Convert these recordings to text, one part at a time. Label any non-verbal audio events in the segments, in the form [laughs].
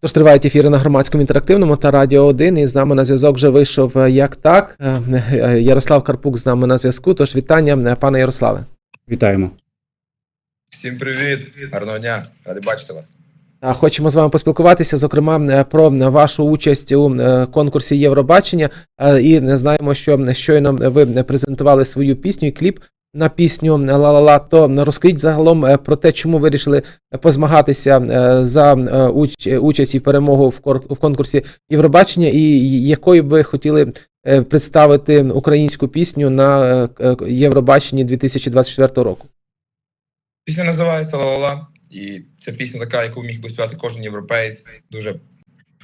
Тож тривають ефіри на громадському інтерактивному та Радіо 1. І з нами на зв'язок вже вийшов е, як так. е, е, Ярослав Карпук з нами на зв'язку. Тож вітання, пане Ярославе. Вітаємо. Всім привіт, гарного дня, радий бачити вас. Хочемо з вами поспілкуватися, зокрема, про вашу участь у конкурсі Євробачення. І знаємо, що щойно ви презентували свою пісню і кліп на пісню Ла-ла-ла. То розкажіть загалом е, про те, чому ви вирішили позмагатися е, за е, уч- участь і перемогу в конкурсі Євробачення, і якою би хотіли представити українську пісню на Євробаченні 2024 року. Пісня називається Ла-ла-ла, і ця пісня така, яку міг би співати кожен європейць, дуже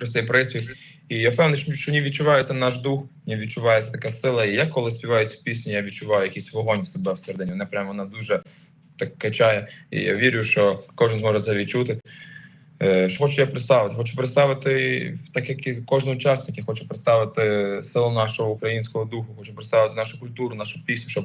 простий приспів. І я впевнений, що ній відчувається наш дух, в ній відчувається така сила. І я коли співаю цю пісню, я відчуваю якийсь вогонь в себе всередині. Вона прямо вона дуже так качає. І я вірю, що кожен зможе це відчути. Е, Що хочу я представити? Хочу представити, так як і кожен учасник, я хочу представити силу нашого українського духу, хочу представити нашу культуру, нашу пісню, щоб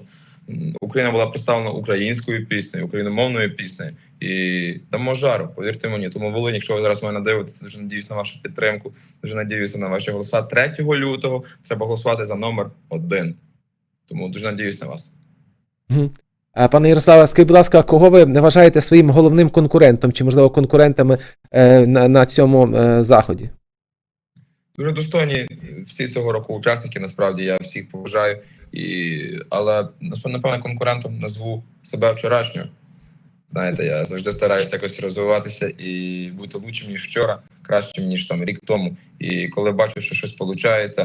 Україна була представлена українською піснею, україномовною піснею. І дамо жару, повірте мені. Тому Волинь, якщо ви зараз мене дивитеся, дуже надіюсь на вашу підтримку. Дуже надіюся на ваші голоса. 3 лютого треба голосувати за номер один. Тому дуже надіюсь на вас. Пане Ярославе, скажіть, будь ласка, кого ви вважаєте своїм головним конкурентом, чи, можливо, конкурентами е, на, на цьому е, заході? Дуже достойні всі цього року учасники. Насправді я всіх поважаю. І... Але напевно конкурентом назву себе вчорашнього. Знаєте, я завжди стараюся якось розвиватися і бути лучшим, ніж вчора, кращим, ніж там рік тому. І коли бачу, що щось виходить,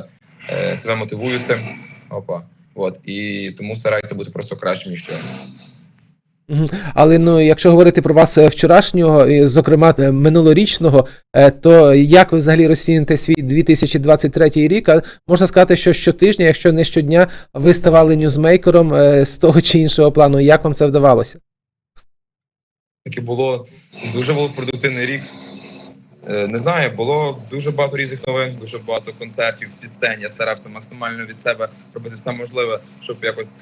себе мотивую цим. Опа. От. І тому стараюся бути просто кращим, ніж вчора. Але ну, якщо говорити про вас е, вчорашнього, і, зокрема е, минулорічного, е, то як ви взагалі розцінюєте свій 2023 рік? А можна сказати, що щотижня, якщо не щодня, ви ставали ньюзмейкером з того чи іншого плану. Як вам це вдавалося? таки було дуже продуктивний рік. Не знаю, було дуже багато різних новин, дуже багато концертів, пісень. Я старався максимально від себе робити все можливе, щоб якось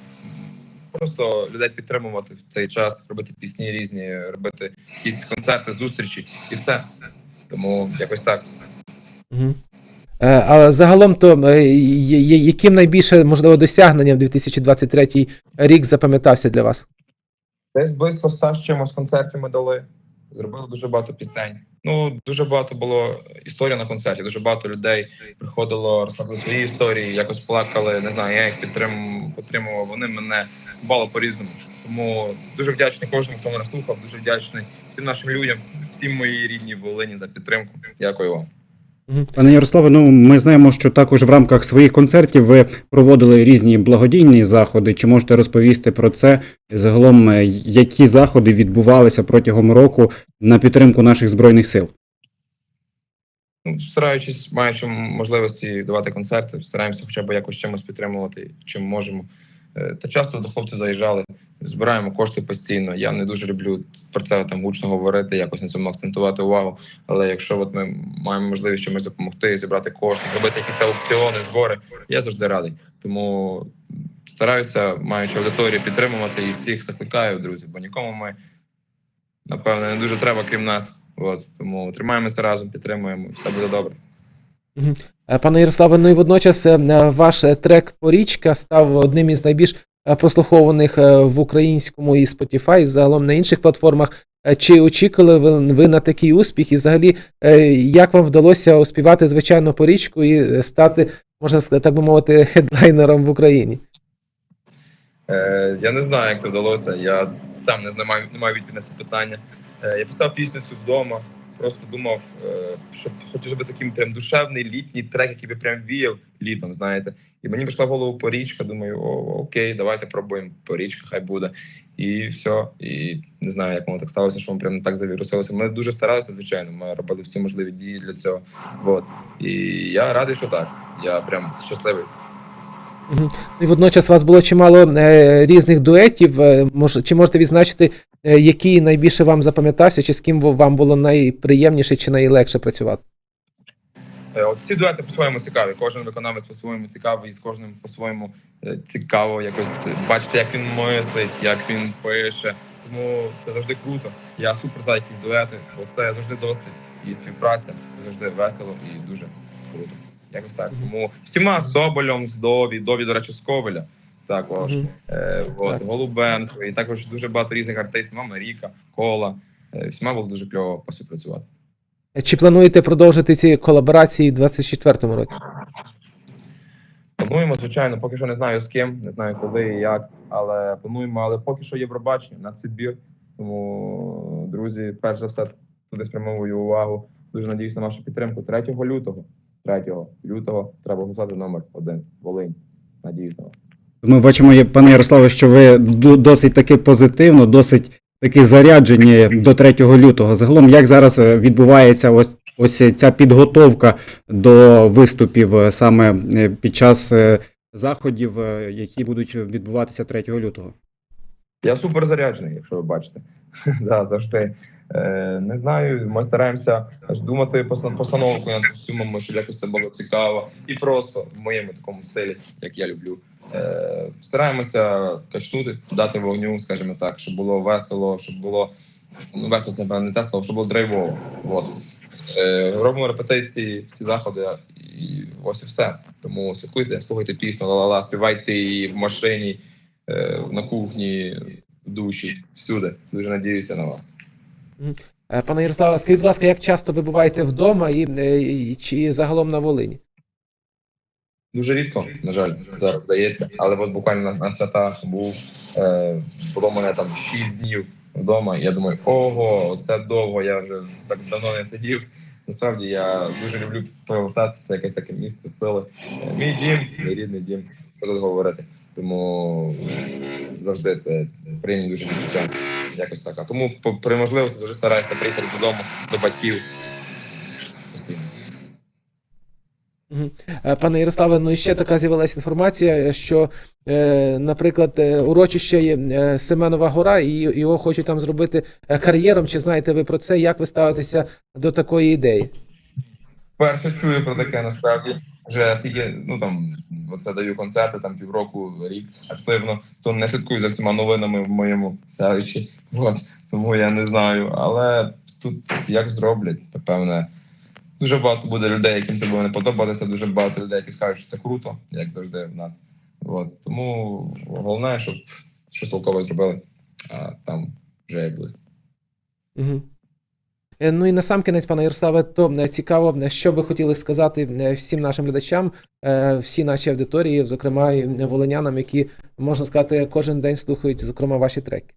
просто людей підтримувати в цей час, робити пісні різні, робити якісь концерти, зустрічі і все. Тому якось так. Е, А загалом, то е, яким найбільше можливо досягненням 2023 рік запам'ятався для вас? Десь близько ста з чимось концертів ми дали. Зробили дуже багато пісень. Ну дуже багато було історій на концерті. Дуже багато людей приходило, розказували свої історії, якось плакали. Не знаю, я їх підтрим, підтримував. Вони мене бало по-різному. Тому дуже вдячний кожному, хто мене слухав. Дуже вдячний всім нашим людям, всім моїй рідній Волині за підтримку. Дякую вам. Пане Ярославе, ну ми знаємо, що також в рамках своїх концертів ви проводили різні благодійні заходи. Чи можете розповісти про це? Загалом, е, які заходи відбувалися протягом року на підтримку наших збройних сил? Ну, стараючись, маючи можливості давати концерти, стараємося хоча б якось чимось підтримувати, чим можемо. Е, Та часто до хлопців заїжджали, збираємо кошти постійно. Я не дуже люблю про це там гучно говорити, якось на цьому акцентувати увагу. Але якщо от ми маємо можливість чимось допомогти, зібрати кошти, зробити якісь аукціони, збори, я завжди радий. Тому стараюся, маючи аудиторію, підтримувати і всіх закликаю, друзі, бо нікому ми напевно не дуже треба, крім нас. От тому тримаємося разом, підтримуємо, все буде добре. Е, Пане Ярославе, ну і водночас е, ваш е, трек Порічка став одним із найбільш прослухованих е, в українському і Spotify, і загалом на інших платформах. Е, Чи очікували ви, ви на такий успіх? І взагалі, е, як вам вдалося оспівати звичайну порічку і е, стати, можна сказати, так би мовити, хедлайнером в Україні? Е, я не знаю, як це вдалося. Я сам не знаю, не маю відповіді на це питання. Е, я писав пісню цю вдома. Просто думав, е, щоб хотів зробити такий прям душевний літній трек, який би прям віяв літом, знаєте. І мені прийшла в голову порічка. Думаю, о, окей, давайте пробуємо порічка, хай буде. І все. І не знаю, як воно так сталося, що воно прям так завірусилося. Ми дуже старалися, звичайно. Ми робили всі можливі дії для цього. Вот. І я радий, що так. Я прям щасливий. І водночас у вас було чимало е, різних дуетів. Е, чи можете відзначити, який найбільше вам запам'ятався, чи з ким вам було найприємніше чи найлегше працювати? Е, От ці дуети по-своєму цікаві. Кожен виконавець по-своєму цікавий, і з кожним по-своєму е, цікаво якось бачити, як він мислить, як він пише. Тому це завжди круто. Я супер за якісь дуети, бо це завжди досвід і співпраця. Це завжди весело і дуже круто. Якось так. Тому всіма з Соболем, з Дові, Дові, до речі, з Ковеля. Також Мгм. е, от, Так. Голубенко, і також дуже багато різних артистів, Мама Ріка, Кола. Е, всіма було дуже кльово поспівпрацювати. Чи плануєте продовжити ці колаборації в 24-му році? Плануємо, звичайно, поки що не знаю з ким, не знаю коли і як, але плануємо, але поки що Євробачення, у нас відбір. Тому, друзі, перш за все, туди спрямовую увагу. Дуже надіюсь на вашу підтримку. 3 лютого. 3 лютого треба голосувати номер один. Волинь. Надіюсь на вас. Ми бачимо, пане Ярославе, що ви досить таки позитивно, досить таки заряджені до 3 лютого. Загалом, як зараз е, відбувається ось, ось ця підготовка до виступів е, саме е, під час заходів, які будуть відбуватися 3 лютого? Я супер заряджений, якщо ви бачите. [laughs] да, завжди. Не знаю, ми стараємося думати постановку над костюмами, щоб якось це було цікаво. І просто в моєму такому стилі, як я люблю. Е, стараємося качнути, дати вогню, скажімо так, щоб було весело, щоб було ну, весело, це не те слово, щоб було драйвово. От. Е, робимо репетиції, всі заходи, і ось і все. Тому слідкуйте, слухайте пісню, ла-ла-ла, співайте її в машині, е, на кухні, в душі, всюди. Дуже надіюся на вас. Пане Ярославе, скажіть, будь ласка, як часто ви буваєте вдома і, і чи загалом на Волині? Дуже рідко, на жаль, зараз вдається. Але от буквально на, святах був, е, було мене там 6 днів вдома. І я думаю, ого, це довго, я вже так давно не сидів. Насправді я дуже люблю повертатися, це якесь таке місце сили. Е, Мій дім, мій рідний дім, це тут говорити. Тому завжди це приємні дуже відчуття. Якось так. А тому при можливості завжди стараюся приїхати додому до батьків. Постійно. Е, Пане Ярославе, ну і ще така з'явилася інформація, що, е, наприклад, е, урочище е, Семенова гора, і його хочуть там зробити е, кар'єром. Чи знаєте ви про це? Як ви ставитеся до такої ідеї? Перше чую про таке насправді. Вже скільки, ну там оце даю концерти, там півроку, рік активно, то не слідкую за всіма новинами в моєму селищі. От, тому я не знаю. Але тут як зроблять, то певне. Дуже багато буде людей, яким це буде не подобатися. Дуже багато людей, які скажуть, що це круто, як завжди в нас. От. Тому головне, щоб щось толкове зробили, а там вже як буде. Угу. Ну і на сам кінець, пане Ярославе, то е, цікаво, е, що ви хотіли сказати всім нашим глядачам, всій нашій аудиторії, зокрема і волинянам, які можна сказати, кожен день слухають, зокрема, ваші треки.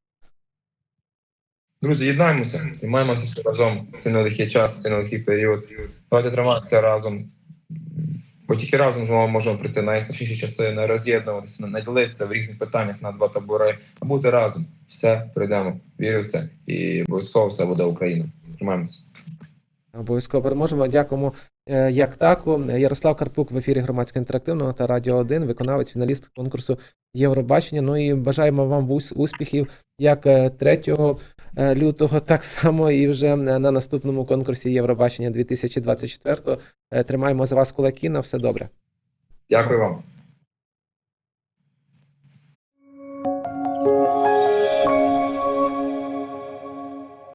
Друзі, єднаємося, тримаємося разом в цей нелегкий час, в цей нелегкий період. Давайте триматися разом. Бо тільки разом ми можемо прийти на найстрашніші часи, не роз'єднуватися, не ділитися в різних питаннях на два табори, а бути разом. Все прийдемо. Вірю в це. І обов'язково все буде Україна. Тримаємося. Обов'язково переможемо. Дякуємо е, як таку. Ярослав Карпук в ефірі громадського інтерактивного та Радіо 1, виконавець, фіналіст конкурсу Євробачення. Ну і бажаємо вам успіхів як е, 3 е, лютого, так само і вже е, на наступному конкурсі Євробачення 2024. Е, Тримаємо за вас кулаки. На все добре. Дякую вам.